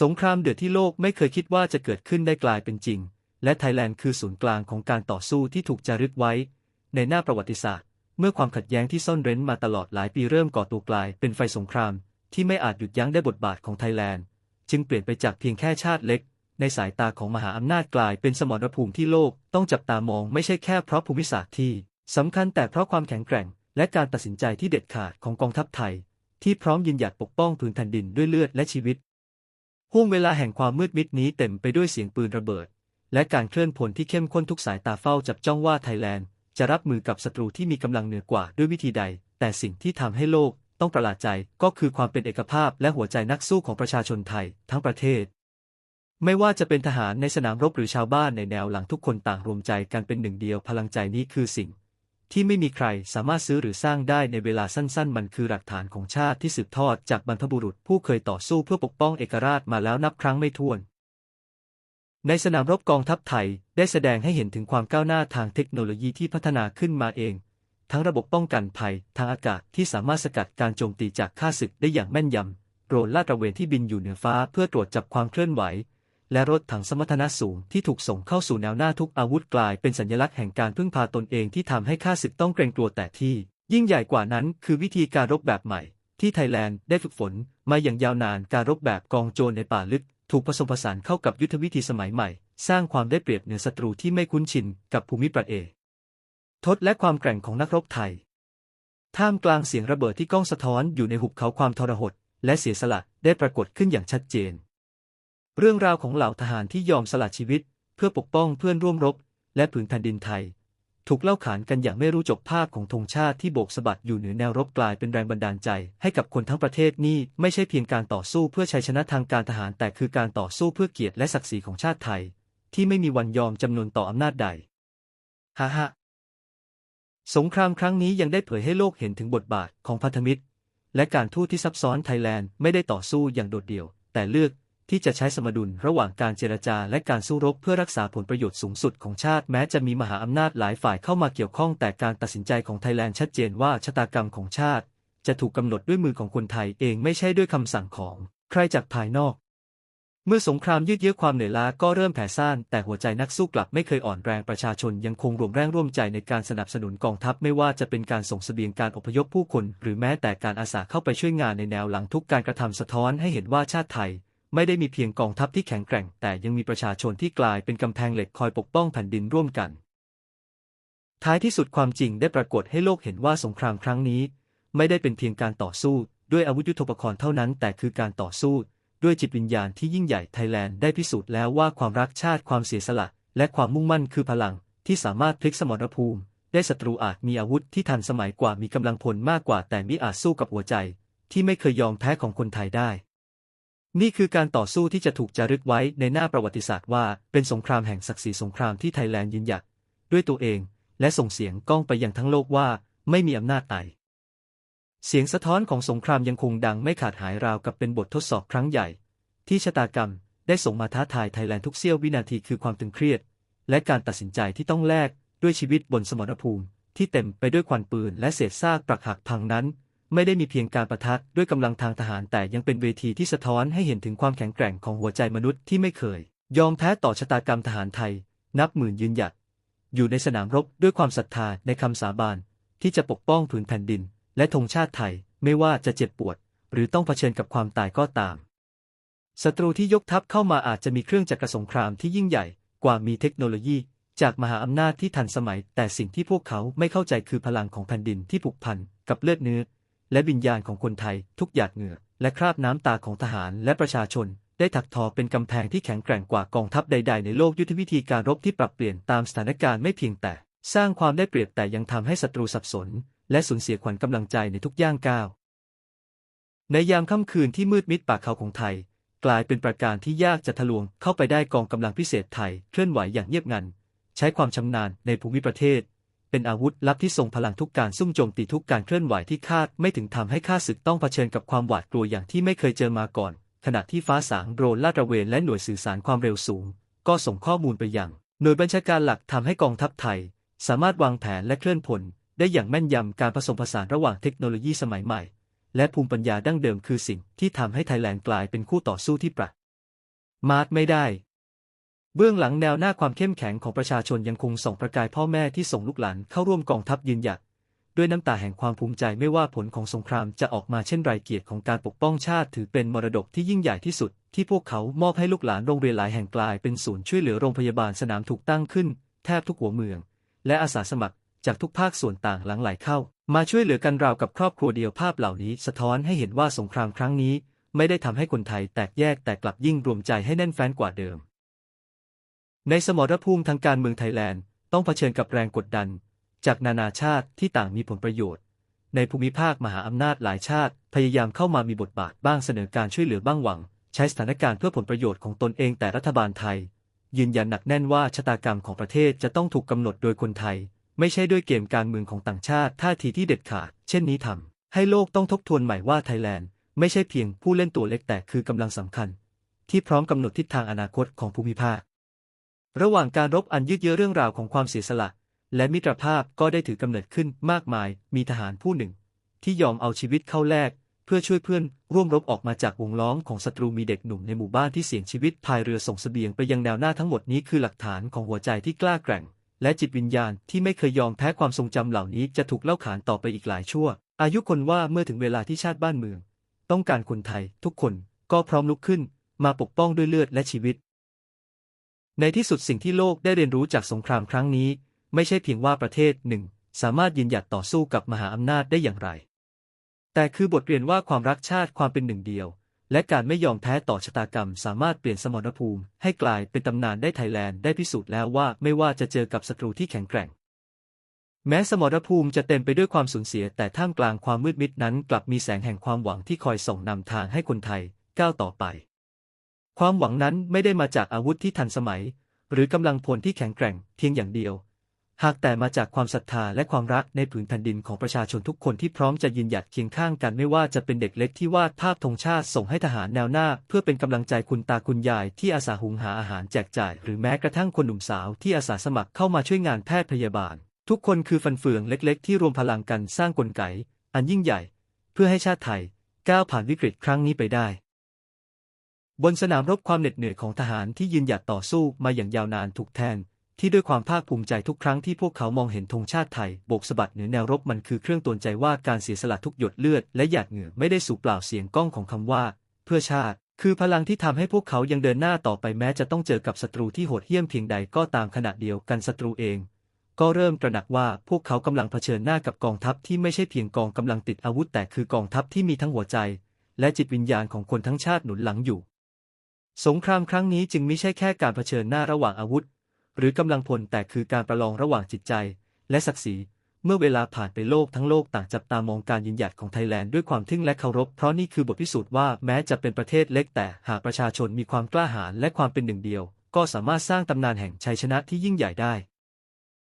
สงครามเดือดที่โลกไม่เคยคิดว่าจะเกิดขึ้นได้กลายเป็นจริง และไทยแลนด์คือศูนย์กลางของการต่อสู้ที่ถูกจารึกไว้ ในหน้าประวัติศาสตร์ เมื่อความขัดแย้งที่ซ่อนเร้นมาตลอดหลายปีเริ่มก่อตัวกลายเป็นไฟสงคราม ที่ไม่อาจหยุดยั้งได้บทบาทของไทยแลนด์ จึงเปลี่ยนไปจากเพียงแค่ชาติเล็ก ในสายตาของมหาอำนาจกลายเป็นสมรภูมิที่โลกต้องจับตามองไม่ใช่แค่เพราะภูมิศาสตร์ที่สำคัญแต่เพราะความแข็งแกร่ง และการตัดสินใจที่เด็ดขาดของกองทัพไทย ที่พร้อมยืนหยัดปกป้องพื้นแผ่นดินด้วยเลือดและชีวิต ห่วงเวลาแห่งความมืดมิดนี้เต็มไปด้วยเสียงปืนระเบิด และการเคลื่อนพลที่เข้มข้นทุกสายตาเฝ้าจับจ้องว่าไทยแลนด์ จะรับมือกับศัตรูที่มีกำลังเหนือกว่าด้วยวิธีใด แต่สิ่งที่ทำให้โลกต้องประหลาดใจก็คือความเป็นเอกภาพและหัวใจนักสู้ของประชาชนไทยทั้งประเทศ ไม่ว่าจะเป็นทหารในสนามรบหรือชาวบ้านในแนวหลังทุกคนต่างรวมใจกันเป็นหนึ่งเดียวพลังใจนี้คือสิ่ง ที่ไม่มีใครสามารถซื้อหรือสร้างได้ในเวลาสั้นๆ มันคือหลักฐานของชาติที่สืบทอดจากบรรพบุรุษผู้เคยต่อสู้เพื่อปกป้องเอกราชมาแล้วนับครั้งไม่ถ้วน ในสนามรบกองทัพไทยได้แสดงให้เห็นถึงความก้าวหน้าทางเทคโนโลยีที่พัฒนาขึ้นมาเอง ทั้งระบบป้องกันภัยทางอากาศที่สามารถสกัดการโจมตีจากข้าศึกได้อย่างแม่นยำโดรนลาดตระเวนที่บินอยู่เหนือฟ้าเพื่อตรวจจับความเคลื่อนไหว และรถถังสมรรถนะสูงที่ถูกส่งเข้าสู่แนวหน้าทุกอาวุธกลายเป็นสัญลักษณ์แห่งการพึ่งพาตนเองที่ทำให้ข้าศึกต้องเกรงกลัวแต่ที่ ยิ่งใหญ่กว่านั้นคือวิธีการรบแบบใหม่ ที่ไทยแลนด์ได้ฝึกฝนมาอย่างยาวนานการรบแบบกองโจรในป่าลึก ถูกผสมผสานเข้ากับยุทธวิธีสมัยใหม่ สร้างความได้เปรียบเหนือศัตรูที่ไม่คุ้นชินกับภูมิประเทศทศและความแกร่งของนักรบไทย ท่ามกลางเสียงระเบิดที่ก้องสะท้อนอยู่ในหุบเขาความทรหดและเสียสละได้ปรากฏขึ้นอย่างชัดเจน เรื่องราวของเหล่าทหารที่ยอมสละชีวิต เพื่อปกป้องเพื่อนร่วมรบ และผืนแผ่นดินไทย ถูกเล่าขานกันอย่างไม่รู้จบภาพของธงชาติที่โบกสะบัดอยู่เหนือแนวรบกลายเป็นแรงบันดาลใจ ให้กับคนทั้งประเทศนี่ไม่ใช่เพียงการต่อสู้เพื่อชัยชนะทางการทหาร แต่คือการต่อสู้เพื่อเกียรติและศักดิ์ศรีของชาติไทย ที่ไม่มีวันยอมจำนนต่ออำนาจใดฮ่าฮ่าสงครามครั้งนี้ยังได้เผยให้โลกเห็นถึงบทบาทของพันธมิตร และการทูตที่ซับซ้อนไทยแลนด์ไม่ได้ต่อสู้อย่างโดดเดี่ยว แต่เลือก ที่จะใช้สมดุลระหว่างการเจรจาและการสู้รบเพื่อรักษาผลประโยชน์สูงสุดของชาติแม้จะมีมหาอำนาจหลายฝ่ายเข้ามาเกี่ยวข้องแต่การตัดสินใจของไทยแลนด์ชัดเจนว่าชะตากรรมของชาติ จะถูกกำหนดด้วยมือของคนไทยเองไม่ใช่ด้วยคำสั่งของ ใครจากภายนอก เมื่อสงครามยืดเยื้อความเหนื่อยล้าก็เริ่มแผ่ซ่านแต่หัวใจนักสู้กลับไม่เคยอ่อนแรงประชาชนยังคงรวมแรงร่วมใจในการสนับสนุนกองทัพไม่ว่าจะเป็นการส่งเสบียงการอพยพผู้คน หรือแม้แต่การอาสาเข้าไปช่วยงานในแนวหลังทุกการกระทำสะท้อนให้เห็นว่าชาติไทย ไม่ได้มีเพียงกองทัพที่แข็งแกร่ง แต่ยังมีประชาชนที่กลายเป็นกำแพงเหล็กคอยปกป้องแผ่นดินร่วมกัน ท้ายที่สุดความจริงได้ปรากฏให้โลกเห็นว่าสงครามครั้งนี้ ไม่ได้เป็นเพียงการต่อสู้ ด้วยอาวุธยุทโธปกรณ์เท่านั้น แต่คือการต่อสู้ ด้วยจิตวิญญาณที่ยิ่งใหญ่ไทยแลนด์ได้พิสูจน์แล้วว่าความรักชาติความเสียสละ และความมุ่งมั่นคือพลัง ที่สามารถพลิกสมรภูมิ ได้ศัตรูอาจมีอาวุธที่ทันสมัยกว่ามีกำลังพลมากกว่าแต่มิอาจสู้กับหัวใจ ที่ไม่เคยยอมแพ้ของคนไทยได้ นี่คือการต่อสู้ที่จะถูกจารึกไว้ในหน้าประวัติศาสตร์ว่า เป็นสงครามแห่งศักดิ์ศรีสงครามที่ไทยแลนด์ยืนหยัดด้วยตัวเอง และส่งเสียงก้องไปยังทั้งโลกว่าไม่มีอำนาจใดเสียงสะท้อนของสงครามยังคงดังไม่ขาดหายราวกับเป็นบททดสอบครั้งใหญ่ ที่ชะตากรรมได้ส่งมาท้าทายไทยแลนด์ทุกเสี้ยววินาทีคือความตึงเครียด และการตัดสินใจที่ต้องแลกด้วยชีวิตบนสมรภูมิ ที่เต็มไปด้วยควันปืนและเศษซากปรักหักพังนั้น ไม่ได้มีเพียงการประทะด้วยกำลังทางทหารแต่ยังเป็นเวทีที่สะท้อนให้เห็นถึงความแข็งแกร่งของหัวใจมนุษย์ที่ไม่เคย ยอมแพ้ต่อชะตากรรมทหารไทย นับหมื่นยืนหยัด อยู่ในสนามรบด้วยความศรัทธาในคำสาบาน ที่จะปกป้องผืนแผ่นดิน และธงชาติไทยไม่ว่าจะเจ็บปวด หรือต้องเผชิญกับความตายก็ตามศัตรูที่ยกทัพเข้ามาอาจจะมีเครื่องจักรสงครามที่ยิ่งใหญ่กว่ามีเทคโนโลยี จากมหาอำนาจที่ทันสมัย แต่สิ่งที่พวกเขาไม่เข้าใจคือพลังของแผ่นดินที่ผูกพันกับเลือดเนื้อ และวิญญาณของคนไทย ทุกหยาดเหงื่อ และคราบน้ำตาของทหารและประชาชน ได้ถักทอเป็นกำแพงที่แข็งแกร่งกว่ากองทัพใด ๆ ในโลกยุทธวิธีการรบที่ปรับเปลี่ยนตามสถานการณ์ไม่เพียงแต่ สร้างความได้เปรียบแต่ยังทำให้ศัตรูสับสน และสูญเสียขวัญกำลังใจในทุกย่างก้าวในยามค่ำคืนที่มืดมิดป่าเขาของไทย กลายเป็นประการที่ยากจะทะลวงเข้าไปได้กองกำลังพิเศษไทยเคลื่อนไหวอย่างเงียบงัน ใช้ความชำนาญในภูมิประเทศ เป็นอาวุธลับที่ทรงพลังทุกการซุ่มโจมตีทุกการเคลื่อนไหวที่คาดไม่ถึงทำให้ข้าศึกต้องเผชิญกับความหวาดกลัวอย่างที่ไม่เคยเจอมาก่อน ขณะที่ฟ้าสางโดรนลาดระเวนและหน่วยสื่อสารความเร็วสูง ก็ส่งข้อมูลไปยัง หน่วยบัญชาการหลักทำให้กองทัพไทย สามารถวางแผนและเคลื่อนพล ได้อย่างแม่นยำการผสมผสานระหว่างเทคโนโลยีสมัยใหม่ และภูมิปัญญาดั้งเดิมคือสิ่งที่ทำให้ไทยแลนด์กลายเป็นคู่ต่อสู้ที่ประมาทไม่ได้ เบื้องหลังแนวหน้าความเข้มแข็งของประชาชนยังคงส่องประกายพ่อแม่ที่ส่งลูกหลานเข้าร่วมกองทัพยืนหยัดด้วยน้ำตาแห่งความภูมิใจไม่ว่าผลของสงครามจะออกมาเช่นไรเกียรติของการปกป้องชาติถือเป็นมรดกที่ยิ่งใหญ่ที่สุด ที่พวกเขามอบให้ลูกหลานโรงเรียนหลายแห่งกลายเป็นศูนย์ช่วยเหลือโรงพยาบาลสนามถูกตั้งขึ้น แทบทุกหัวเมือง และอาสาสมัครจากทุกภาคส่วนต่างหลังไหลเข้า มาช่วยเหลือกันราวกับครอบครัวเดียวภาพเหล่านี้ สะท้อนให้เห็นว่าสงครามครั้งนี้ ไม่ได้ทำให้คนไทยแตกแยกแต่กลับยิ่งรวมใจให้แน่นแฟ้นกว่าเดิม ในสมรภูมิทางการเมืองไทยแลนด์ต้องเผชิญกับแรงกดดัน จากนานาชาติที่ต่างมีผลประโยชน์ ในภูมิภาคมหาอำนาจหลายชาติ พยายามเข้ามามีบทบาทบ้างเสนอการช่วยเหลือบ้างหวัง ใช้สถานการณ์เพื่อผลประโยชน์ของตนเองแต่รัฐบาลไทย ยืนยันหนักแน่นว่าชะตากรรมของประเทศจะต้องถูกกำหนดโดยคนไทย ไม่ใช่ด้วยเกมการเมืองของต่างชาติท่าทีที่เด็ดขาด เช่นนี้ทำให้โลกต้องทบทวนใหม่ว่าไทยแลนด์ไม่ใช่เพียงผู้เล่นตัวเล็กแต่คือกำลังสำคัญ ที่พร้อมกำหนดทิศทางอนาคตของภูมิภาค ระหว่างการรบอันยืดเยื้อเรื่องราวของความเสียสละ และมิตรภาพก็ได้ถือกำเนิดขึ้นมากมาย มีทหารผู้หนึ่ง ที่ยอมเอาชีวิตเข้าแลกเพื่อช่วยเพื่อนร่วมรบออกมาจากวงล้อมของศัตรูมีเด็กหนุ่มในหมู่บ้านที่เสี่ยงชีวิตพายเรือส่งเสบียงไปยังแนวหน้าทั้งหมดนี้คือหลักฐานของหัวใจที่กล้าแกร่ง และจิตวิญญาณที่ไม่เคยยอมแพ้ความทรงจำเหล่านี้จะถูกเล่าขานต่อไปอีกหลายชั่ว อายุคนว่าเมื่อถึงเวลาที่ชาติบ้านเมือง ต้องการคนไทย ทุกคนก็พร้อมลุกขึ้น มาปกป้องด้วยเลือดและชีวิต ในที่สุดสิ่งที่โลกได้เรียนรู้จากสงครามครั้งนี้ ไม่ใช่เพียงว่าประเทศหนึ่ง สามารถยืนหยัดต่อสู้กับมหาอำนาจได้อย่างไร แต่คือบทเรียนว่าความรักชาติความเป็นหนึ่งเดียว และการไม่ยอมแพ้ต่อชะตากรรม สามารถเปลี่ยนสมรภูมิ ให้กลายเป็นตำนานได้ไทยแลนด์ได้พิสูจน์แล้วว่าไม่ว่าจะเจอกับศัตรูที่แข็งแกร่ง แม้สมรภูมิจะเต็มไปด้วยความสูญเสีย แต่ท่ามกลางความมืดมิดนั้น กลับมีแสงแห่งความหวังที่คอยส่องนำทางให้คนไทยก้าวต่อไป ความหวังนั้นไม่ได้มาจากอาวุธที่ทันสมัย หรือกำลังพลที่แข็งแกร่งเพียงอย่างเดียว หากแต่มาจากความศรัทธาและความรักในผืนแผ่นดินของประชาชนทุกคนที่พร้อมจะยืนหยัดเคียงข้างกันไม่ว่าจะเป็นเด็กเล็กที่วาดภาพธงชาติส่งให้ทหารแนวหน้า เพื่อเป็นกำลังใจคุณตาคุณยายที่อาสาหุงหาอาหารแจกจ่าย หรือแม้กระทั่งคนหนุ่มสาวที่อาสาสมัครเข้ามาช่วยงานแพทย์พยาบาล ทุกคนคือฟันเฟืองเล็ก ๆ ที่รวมพลังกันสร้างกลไก อันยิ่งใหญ่ เพื่อให้ชาติไทย ก้าวผ่านวิกฤตครั้งนี้ไปได้ บนสนามรบความเหน็ดเหนื่อยของทหารที่ยืนหยัดต่อสู้มาอย่างยาวนานถูกแทน ที่ด้วยความภาคภูมิใจทุกครั้งที่พวกเขามองเห็นธงชาติไทยโบกสะบัดเหนือแนวรบมันคือเครื่องตวนใจว่าการเสียสละทุกหยดเลือดและหยาดเหงื่อไม่ได้สูญเปล่าเสียงก้องของคำว่า เพื่อชาติ คือพลังที่ทำให้พวกเขายังเดินหน้าต่อไปแม้จะต้องเจอกับศัตรูที่โหดเหี้ยมเพียงใดก็ตามขณะเดียวกันศัตรูเอง ก็เริ่มตระหนักว่าพวกเขากำลังเผชิญหน้ากับกองทัพที่ไม่ใช่เพียงกองกำลังติดอาวุธแต่คือกองทัพที่มีทั้งหัวใจ และจิตวิญญาณของคนทั้งชาติหนุนหลังอยู่ สงครามครั้งนี้จึงไม่ใช่แค่การเผชิญหน้าระหว่างอาวุธ หรือกำลังพลแต่คือการประลองระหว่างจิตใจ และศักดิ์ศรี เมื่อเวลาผ่านไปโลกทั้งโลกต่างจับตามองการยืนหยัดของไทยแลนด์ด้วยความทึ่งและเคารพ เพราะนี่คือบทพิสูจน์ว่าแม้จะเป็นประเทศเล็กแต่หากประชาชนมีความกล้าหาญและความเป็นหนึ่งเดียว ก็สามารถสร้างตำนานแห่งชัยชนะที่ยิ่งใหญ่ได้